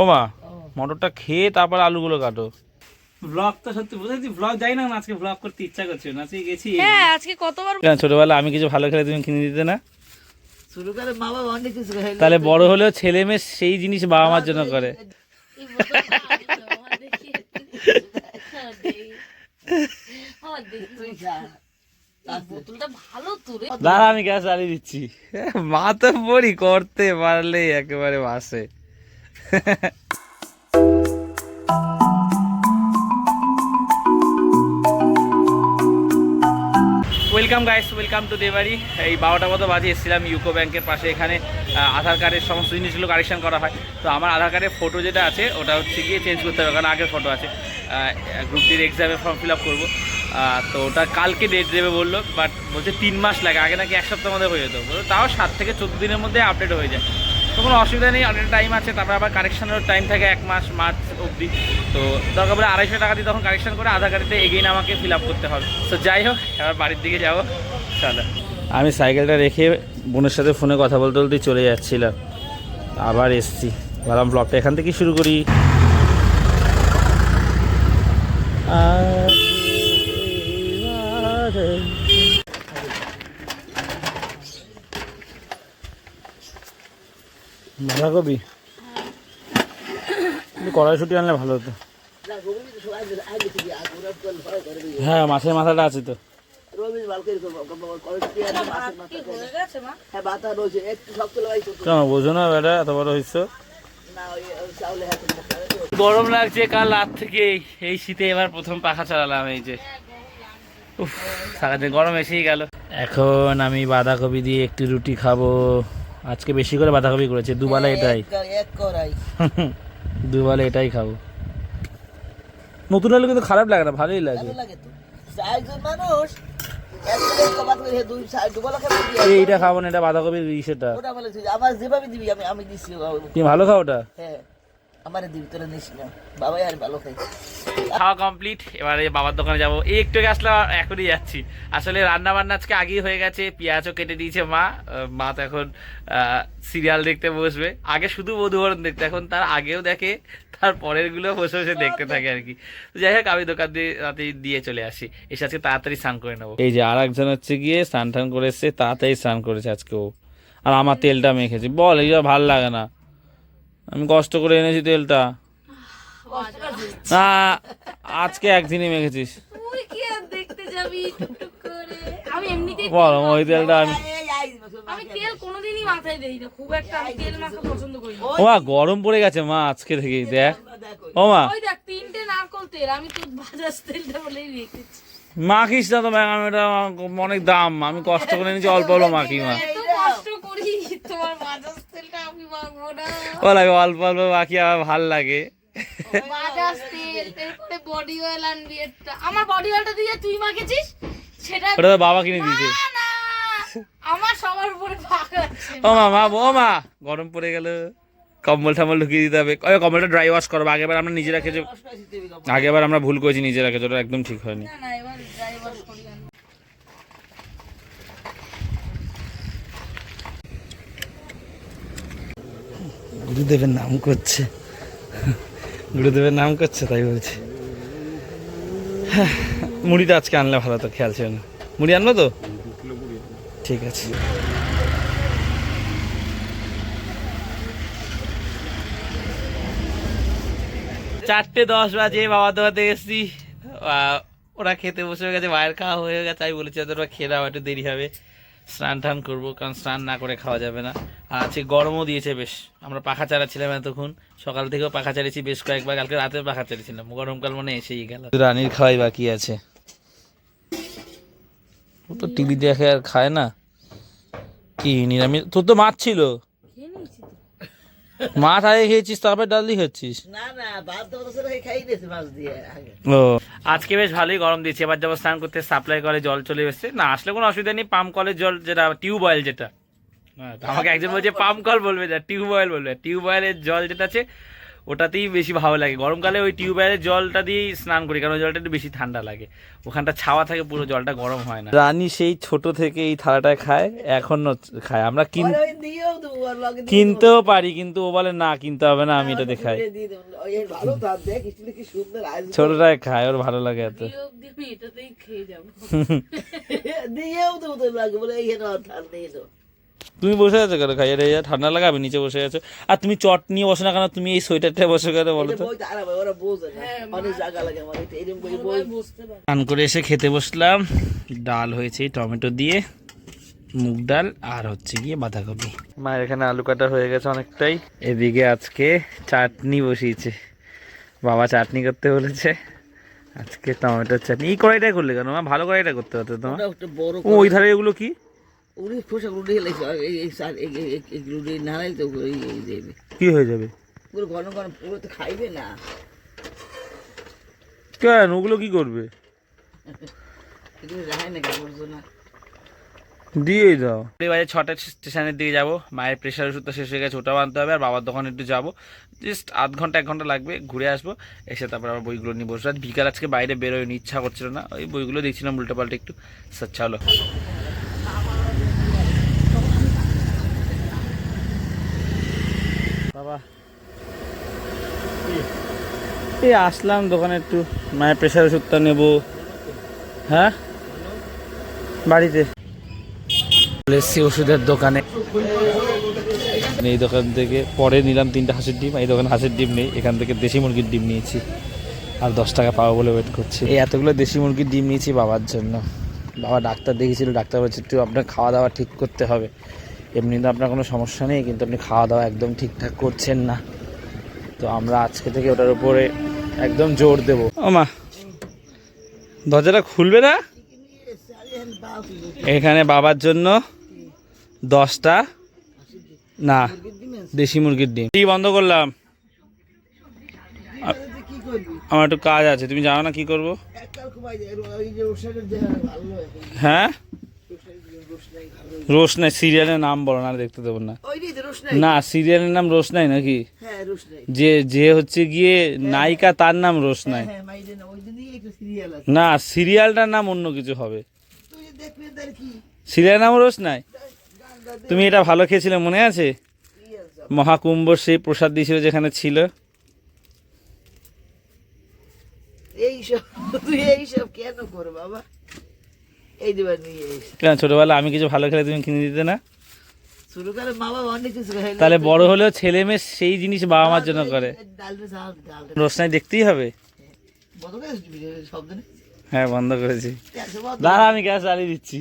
ও মা মটরটা খেয়ে তারপর আলুগুলো কাটো। ব্লগ তো সত্যি বুঝেছি ব্লগ যাই না আজকে ব্লগ করতে ইচ্ছা করছে না আজকে গেছি। হ্যাঁ আজকে কতবার কেন ছোটবেলা আমি কিছু ভালো খেলে তুমি কিনে দিতে না? শুরু করে মা বাবা অনেক কিছু। তাহলে বড় হলেও ছেলে মেয়ে সেই জিনিস বাবা মার জন্য করে। দাঁড়া আমি গ্যাস জ্বালিয়ে দিচ্ছি। মা তো পড়ি করতে পারলে একেবারে বাসে। ওয়েলকাম গাইস ওয়েলকাম টু দেবাড়ি এই বারোটা মতো বাজে, এসেছিলাম ইউকো ব্যাংকের পাশে। এখানে আধার কার্ডের সমস্ত জিনিসগুলো কারেকশন করা হয়। তো আমার আধার কার্ডের ফটো যেটা আছে, ওটা হচ্ছে গিয়ে চেঞ্জ করতে হবে, কারণ আগের ফটো আছে। গ্রুপ ডির এক্সামে ফর্ম ফিল আপ করব। তো ওটা কালকে ডেট দেবে বলল বাট বলছে তিন মাস লাগে। আগে নাকি এক সপ্তাহের মধ্যে হয়ে যেত। তাও সাত থেকে চোদ্দ দিনের মধ্যে আপডেট হয়ে যায়। তো কোনো অসুবিধা নেই অনেক টাইম আছে, তারপর আবার কারেকশানের টাইম থাকে এক মাস, মার্চ অবধি। তো দরকার পড়ে আড়াইশো টাকা দিয়ে তখন কারেকশন করে আধার কার্ডে এগেইন আমাকে ফিল আপ করতে হবে। তো যাই হোক, এবার বাড়ির দিকে যাব। চলো। আমি সাইকেলটা রেখে বোনের সাথে ফোনে কথা বলতে বলতে চলে যাচ্ছিলাম। আবার এসছি। ভাবলাম ব্লগটা এখান থেকেই শুরু করি। বাঁধাকপি কড়াইশুটি আনলে ভালো হতো। হ্যাঁ মাছের মাথাটা আছে তো। বোঝো না বেটা এত বড় হয়েছো। গরম লাগছে, কাল রাত থেকে এই শীতে এবার প্রথম পাখা চালালাম, এই যে। সারাদিন গরম এসেই গেল। এখন আমি বাঁধাকপি দিয়ে একটি রুটি খাব। আজকে বেশি করে বাঁধাকপি করেছে দুবেলা এটাই। দুবেলা এটাই খাব। নতুন হলে কিন্তু খারাপ লাগে না ভালোই লাগে। এইটা খাব না এটা বাঁধাকপির ইসেটা। তুমি ভালো খাও ওটা? হ্যাঁ। আমারে দিবি তোরা নিস না। বাবাই আর ভালো খাই খাওয়া কমপ্লিট এবারে বাবার দোকানে যাব। এই একটু আগে আসলাম এখনই যাচ্ছি। আসলে রান্না বান্না আজকে আগেই হয়ে গেছে পেঁয়াজও কেটে দিয়েছে মা। মা তো এখন সিরিয়াল দেখতে বসবে। আগে শুধু মধুবরণ দেখতে এখন তার আগেও দেখে তার পরেরগুলো বসে বসে দেখতে থাকে আর কি। যাই হোক আমি দোকান দিয়ে রাতে দিয়ে চলে আসি। এসে আজকে তাড়াতাড়ি স্নান করে নেব। এই যে আর একজন হচ্ছে গিয়ে স্নান টান করে এসছে তাড়াতাড়ি স্নান করেছে আজকে ও আর আমার তেলটা মেখেছি বল এইগুলো ভালো লাগে না। আমি কষ্ট করে এনেছি তেলটা। না আজকে একদিনই মেখেছিস। বল ওই তেলটা আমি ও মা গরম পড়ে গেছে মা আজকে থেকেই দেখ। ও মা মাখিস না তো ম্যাম আমি এটা অনেক দাম আমি কষ্ট করে নিয়েছি অল্প অল্প মাখি মা। ও লাগে অল্প অল্প মাখি আমার ভালো লাগে। আমার বডি অয়েলটা দিয়ে তুই মাখেছিস? সেটা ওটা তো বাবা কিনে দিয়েছে। না, না। আমার সবার উপরে ও মা মা ও মা গরম পড়ে গেল। কম্বল টম্বল ঢুকিয়ে দিতে হবে। ওই কম্বলটা ড্রাই ওয়াশ করব আগেবার আমরা নিজেরা রেখেছি আগেবার আমরা ভুল করেছি নিজেরা রেখেছি ওটা একদম ঠিক হয়নি। না না এবার ড্রাই ওয়াশ করি আমি গুরুদেবের নাম করছে। গুরুদেবের নাম করছে, তাই বলছি। মুড়িটা আজকে আনলে ভালো তো খেয়াল ছিল না। মুড়ি আনব তো? ঠিক আছে। চারটে দশ বাজে, বাবা দোকাতে এসেছি। ওরা খেতে বসে গেছে, মায়ের খাওয়া হয়ে গেছে আমি বলেছি তোরা খেয়ে দাও একটু দেরি হবে। স্নান টান করব, কারণ স্নান না করে খাওয়া যাবে না। আর আজকে গরমও দিয়েছে বেশ। আমরা পাখা চালাচ্ছিলাম এতক্ষণ। সকাল থেকেও পাখা চালিয়েছি বেশ কয়েকবার, কালকে রাতে পাখা চালিয়েছিলাম। গরমকাল মনে এসেই গেল। রানীর খাওয়াই বাকি আছে। ও তো টিভি দেখে আর খায় না। কি নিরামিষ? তোর তো মাছ ছিল। মাছ আগে খেয়েছিস তারপরে ডাল দিয়ে খাচ্ছিস? না না ভাত তো ওদের সাথে খাই মাছ দিয়ে ও। আজকে বেশ ভালোই গরম দিচ্ছে এবার যাব স্নান করতে সাপ্লাই করে জল চলে এসছে। না আসলে কোনো অসুবিধা নেই পাম্প কলের জল যেটা টিউব অয়েল যেটা। হ্যাঁ, আমাকে একজন বলছে পাম্প কল বলবে না টিউব অয়েল বলবে। টিউব অয়েলের জল যেটা আছে ওটাতেই বেশি ভালো লাগে। গরমকালে ওই টিউবওয়েলের জলটা দিয়েই স্নান করি কারণ ওই জলটা একটু বেশি ঠান্ডা লাগে। ওখানটা ছাওয়া থাকে পুরো জলটা গরম হয় না। রানী সেই ছোট থেকে এই থালাটায় খায় এখনও খায়। আমরা কিনতেও পারি কিন্তু ও বলে না কিনতে হবে না আমি এটা দেখাই তো। ছোটটায় খায় ওর ভালো লাগে এত। দিয়েও তোর লগে, বলে তুমি বসে আছো কেন? খাইয়ে রে ঠান্ডা লাগাবে নিচে বসে আছো। আর তুমি চট নিয়ে বসে না কেন? তুমি এই সোয়েটারটা বসে কেন বলো তো? হয়, পারি স্নান করে এসে খেতে বসলাম। ডাল হয়েছে টমেটো দিয়ে মুগ ডাল আর হচ্ছে গিয়ে বাঁধাকপি। মায়ের এখানে আলু কাটা হয়ে গেছে অনেকটাই। এদিকে আজকে চাটনি বসিয়েছে। বাবা চাটনি করতে বলেছে। আজকে টমেটোর চাটনি। এই কড়াইটাই করলে কেন মা? ভালো কড়াইটা করতে হতো তোমার? ওটা একটা বড় ও ওই ধারে এগুলো কি? উনি খোসা উড়ে গেলেছে এই এই সার উড়ে নাড়াই তো এই এই দেবে। কি হয়ে যাবে? পুরো ঘন ঘন পুরো তো খাইবে না। কেন? ওগুলো কি করবে? এগুলো রায় না কেমন না। দিয়েই দাও। বাজে ছটা স্টেশনের দিকে যাব। মায়ের প্রেশার ওষুধ তো শেষ হয়ে গেছে ওটাও আনতে হবে। আর বাবার দোকানে একটু যাব। জাস্ট আধ ঘণ্টা এক ঘণ্টা লাগবে ঘুরে আসব। এসে তারপর আবার বইগুলো নিয়ে বসবো। আজ বিকাল আজকে বাইরে বেরোয়নি ইচ্ছা করছিল না। ওই বইগুলো দেখছিলাম উল্টো পাল্টা একটু। স্যার চলো বাবা এই আসলাম দোকানে একটু মায়ের প্রেশার ওষুধটা নেব। হ্যাঁ? বাড়িতে। চলে এসছি ওষুধের দোকানে। এই দোকান থেকে পরে নিলাম তিনটা হাঁসের ডিম এই দোকানে হাঁসের ডিম নেই। এখান থেকে দেশি মুরগির ডিম নিয়েছি। আর দশ টাকা পাবো বলে ওয়েট করছি। এই এতগুলো দেশি মুরগির ডিম নিয়েছি বাবার জন্য। বাবা ডাক্তার দেখেছিল ডাক্তার বলছে একটু আপনার খাওয়া দাওয়া ঠিক করতে হবে। এমনি তো আপনার কোনো সমস্যা নেই কিন্তু আপনি খাওয়া দাওয়া একদম ঠিকঠাক করছেন না। তো আমরা আজকে থেকে ওটার উপরে একদম জোর দেবো। ও মা দরজাটা খুলবে না? এখানে বাবার জন্য দশটা না দেশি মুরগির ডিম। কি বন্ধ করলাম। আমার একটু কাজ আছে তুমি জানো না কি করব? হ্যাঁ? রোশনাই। সিরিয়ালের নাম বলো না দেখতে দেবো না। না সিরিয়ালের নাম রোশনাই নাকি? হ্যাঁ যে যে হচ্ছে গিয়ে নায়িকা তার নাম রোশনাই। হ্যাঁ না সিরিয়ালটার নাম অন্য কিছু হবে। সিরিয়ালের নাম রোশনাই? তুমি এটা ভালো খেয়েছিলে মনে আছে? মহাকুম্ভ সেই প্রসাদ দিয়েছিল যেখানে ছিল। এইসব তুই এইসব কেন কর বাবা? এই দিবার নিয়ে কেন ছোটবেলা আমি কিছু ভালো খেলে তুমি কিনে দিতে না? শুরু করে মা বাবা অনেক কিছু তাহলে বড় হলেও ছেলে মেয়ে সেই জিনিস বাবা মার জন্য করে। রোশনাই দেখতেই হবে। হ্যাঁ বন্ধ করেছি। দাঁড়া আমি গ্যাস চালিয়ে দিচ্ছি।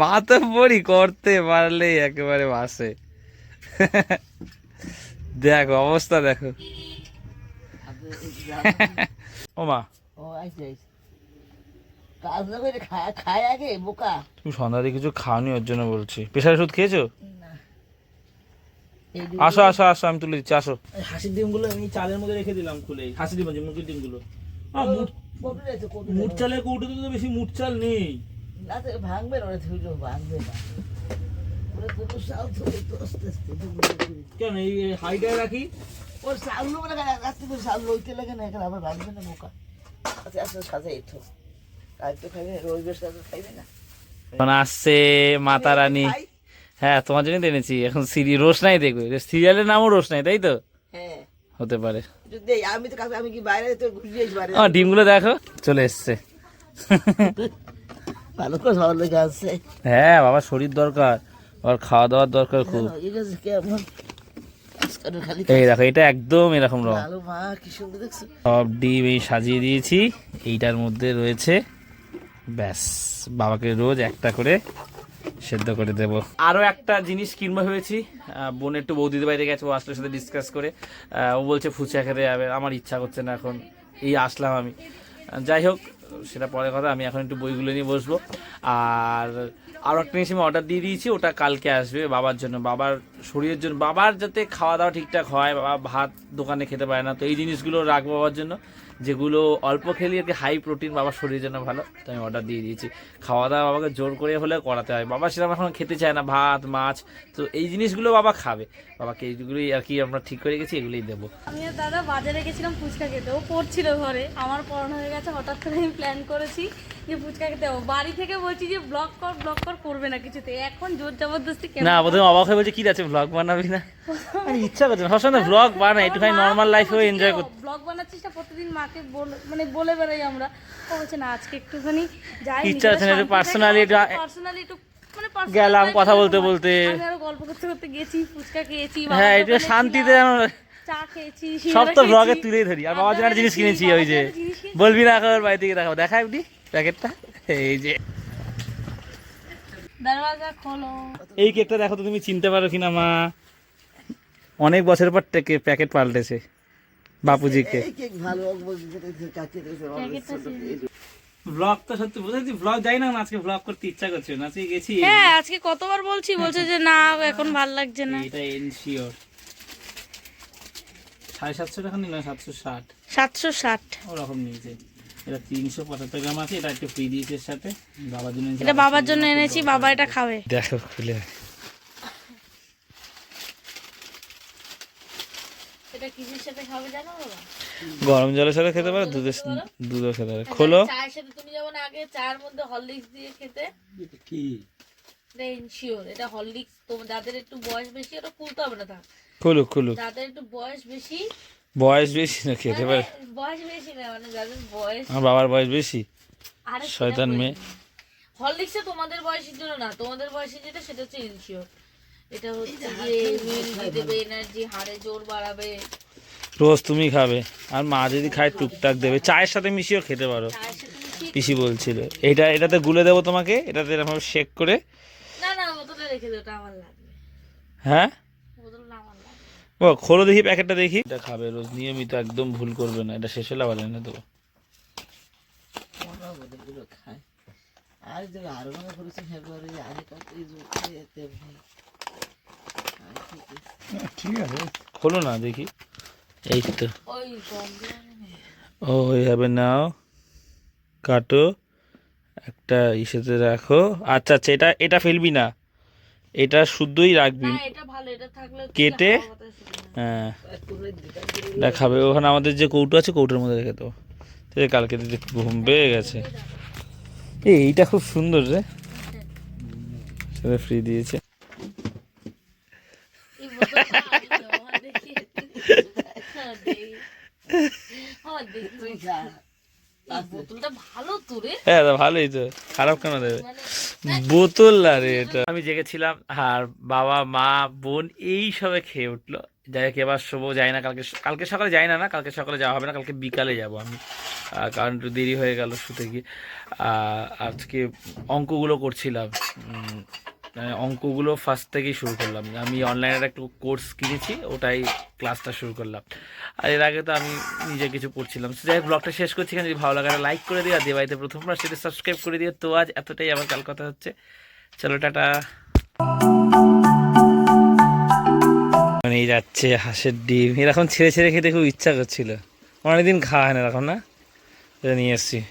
মা তো পড়ি করতে পারলেই একেবারে বাসে। দেখো অবস্থা দেখো। ও মা। ও আইসে আইসে কাজ না করে খায় খায় আগে বোকা। তুমি সন্ধ্যাতে কিছু খাওনি ওর জন্য বলছি। প্রেশার ওষুধ খেয়েছো? আসো আসো আসো আমি তুলে দিচ্ছি আসো। হাসির ডিমগুলো আমি চালের মধ্যে রেখে দিলাম খুলে। হাসির ডিম আছে মুরগির ডিমগুলো। মুট- চালের কৌটোতে তো বেশি মুট চাল নেই। না তো ভাঙবে না ওরা ভাঙবে না। ওরা কোনো চাল ধরে তো আস্তে আস্তে ডুববে ডুববে। কেন এই হাইটায় রাখি? ওর না কেন রাত্রি লইতে লাগে না এখানে আবার ভাঙবে না বোকা। আচ্ছা আচ্ছা সাজা এই এখন আসছে মাতা রানী হ্যাঁ তোমার জন্যই তো এনেছি। এখন সিরি রোশনাই দেখবে। সিরিয়ালের নামও রোশনাই তাই তো? হ্যাঁ। হতে পারে। আমি তো আমি কি বাইরে ডিমগুলো দেখো চলে এসছে। ভালো করে ভালো লেগে আছে হ্যাঁ বাবা শরীর দরকার আর খাওয়া দাওয়ার দরকার খুব। খালি এই দেখো এটা একদম এরকম রং। সব ডিম এই সাজিয়ে দিয়েছি এইটার মধ্যে রয়েছে ব্যাস, বাবাকে রোজ একটা করে সেদ্ধ করে দেব। আরও একটা জিনিস কিনবো ভেবেছি। বোন একটু বৌদিদের বাইরে গেছে, ও আসলে সাথে ডিসকাস করে ও বলছে ফুচকা খেতে যাবে, আমার ইচ্ছা করছে না এখন, এই আসলাম আমি। যাই হোক, সেটা পরে কথা, আমি এখন একটু বইগুলো নিয়ে বসবো। আর আরও একটা জিনিস আমি অর্ডার দিয়ে দিয়েছি, ওটা কালকে আসবে বাবার জন্য। বাবার শরীরের জন্য, বাবার যাতে খাওয়া দাওয়া ঠিকঠাক হয়, বাবা ভাত দোকানে খেতে পারে না, তো এই জিনিসগুলো রাখব বাবার জন্য। যেগুলো অল্প খেলে আর কি হাই প্রোটিন বাবার শরীরের জন্য ভালো তো আমি অর্ডার দিয়ে দিয়েছি। খাওয়া দাওয়া বাবাকে জোর করে হলে করাতে হয়। বাবা সেরকম এখন খেতে চায় না ভাত মাছ তো এই জিনিসগুলো বাবা খাবে। বাবাকে এইগুলোই আর কি আমরা ঠিক করে গেছি এগুলোই দেবো। আমি দাদা বাজারে গেছিলাম ফুচকা খেতে। ও পড়ছিল ঘরে আমার পড়ানো হয়ে গেছে হঠাৎ করে আমি প্ল্যান করেছি যে ফুচকা খেতে যাব। বাড়ি থেকে বলছি যে ব্লগ কর ব্লগ কর করবে না কিছুতে। এখন জোর জবরদস্তি কেন না প্রথমে অবাক হয়ে বলছে কি আছে ব্লগ বানাবি না? ইচ্ছা করছে না সবসময় ব্লগ বানাই একটুখানি নর্মাল লাইফেও এনজয় করতে। ব্লগ বানাচ্ছিস না? প্রতিদিন মাকে বলে- মানে বলে বেড়াই আমরা। ও বলছে না আজকে একটুখানি যাই ইচ্ছা হচ্ছে না, একটু- পার্সোনালি একটু মানে গেলাম, কথা বলতে বলতে। গল্প করতে করতে গেছি ফুচকা খেয়েছি হ্যাঁ একটু শান্তিতে চা খেয়েছি সব তো ব্লগে তুলেই ধরি। আর জন্য একটা জিনিস কিনেছি ওই যে। বলবি না এখন বাড়ি থেকে দেখাবো। দেখা এমনি প্যাকেটটা। এই যে। দরওয়াজা খোলো। এই কেকটা দেখো তো তুমি চিনতে পারো কিনা মা। অনেক বছর পর থেকে প্যাকেট পাল্টেছে। বাপুজি কেক এই কেক ভালো বলছি সেটা কাটিয়ে দিয়েছে প্যাকেটটা ছিল। ব্লগ তো সত্যি বুঝেছি ব্লগ যাই না আজকে ব্লগ করতে ইচ্ছা করছে না আজকে গেছি। হ্যাঁ আজকে কতবার বলছি বলছে যে না এখন ভালো লাগছে না। এটা এনশিওর সাড়ে সাতশো টাকা নিলাম সাতশো ষাট। সাতশো ষাট। ওরকম নিয়েছে। এটা তিনশো পঁচাত্তর গ্রাম আছে এটা একটু ফ্রি দিয়েছে এর সাথে। বাবার জন্য এটা বাবার জন্য এনেছি বাবা এটা খাবে। দেখো খুলে। এটা কিসের সাথে খাবে জানো বাবা? গরম জলের সাথে খেতে পারো দুধের দুধও খেতে পারো খোলো। চায়ের সাথে তুমি যেমন আগে চায়ের মধ্যে হরলিক্স দিয়ে খেতে। কি? এটা ইনশিওর এটা হরলিক্স তোমার যাদের একটু বয়স বেশি ওটা খুলতে হবে না থাক। খুলুক খুলুক। যাদের একটু বয়স বেশি বয়স বেশি না খেতে পারে। মানে বয়স বেশি না মানে যাদের বয়স আমার বাবার বয়স বেশি। আরে শয়তান মেয়ে। হরলিক্সে তোমাদের বয়সের জন্য না তোমাদের বয়সে যেটা সেটা হচ্ছে ইনশিওর এটা হচ্ছে গিয়ে ইমিউনিটি দেবে এনার্জি হাড়ে জোর বাড়াবে। রোজ তুমি খাবে। আর মা যদি খায় টুকটাক দেবে। চায়ের সাথে মিশিয়েও খেতে পারো। পিসি বলছিল এটা এটাতে গুলে দেবো তোমাকে এটাতে এরকম শেক করে। না না বোতলে রেখে দিও আমার লাগবে। হ্যাঁ? বোতলটা আমার লাগবে। ও খোলো দেখি প্যাকেটটা দেখি। এটা খাবে রোজ নিয়মিত একদম ভুল করবে না। এটা শেষ হলে আবার এনে দেবো। আর যে আরও মনে করেছে ফেব্রুয়ারি আগে এতে ভাই আর কি কি? খোলো না দেখি। এই তো। ও হবে নাও। কাটো। একটা ইসেতে রাখো। আচ্ছা আচ্ছা এটা এটা ফেলবি না। এটা শুদ্ধই রাখবি। কেটে? হ্যাঁ একটু করে দিতাম করে এটা খাবে। ওখানে আমাদের যে কৌটো আছে কৌটোর মধ্যে রেখে দেবো ঠিক আছে, কালকে দিদি ঘুম পেয়ে গেছে। এই এইটা খুব সুন্দর রে। সেটা ফ্রি দিয়েছে এই বোতলটা আমি দেবো, আমার দেখি। আমার দেখি। আমার দেখি। তুই খা এই বোতলটা ভালো তো রে হ্যাঁ ভালোই তো। খারাপ কেন দেবে মানে বোতল না রে এটা। আমি জেগেছিলাম আর বাবা মা বোন এই সবে খেয়ে উঠল। যাই হোক এবার শোবো যাই না কালকে কালকে সকালে যাই না না কালকে সকালে যাওয়া হবে না কালকে বিকালে যাব আমি। কারণ একটু দেরি হয়ে গেল শুতে গিয়ে। আজকে অঙ্কগুলো করছিলাম। অঙ্কগুলো ফার্স্ট থেকেই শুরু করলাম। আমি অনলাইনের একটু কোর্স কিনেছি, ওটাই ক্লাসটা শুরু করলাম। আর এর আগে তো আমি নিজে কিছু পড়ছিলাম। যাই ব্লগটা শেষ করছি যদি ভালো লাগে লাইক করে দিও, আর দেবাইতে প্রথমবার সেটা সাবস্ক্রাইব করে দিও। তো আজ এতটাই আমার কাল কথা হচ্ছে। চলো, টাটা। মানে যাচ্ছে হাঁসের ডিম। এরকম ছেড়ে ছেড়ে খেতে খুব ইচ্ছা করছিল। অনেকদিন খাওয়া হয় না এরকম, না? নিয়ে এসছি।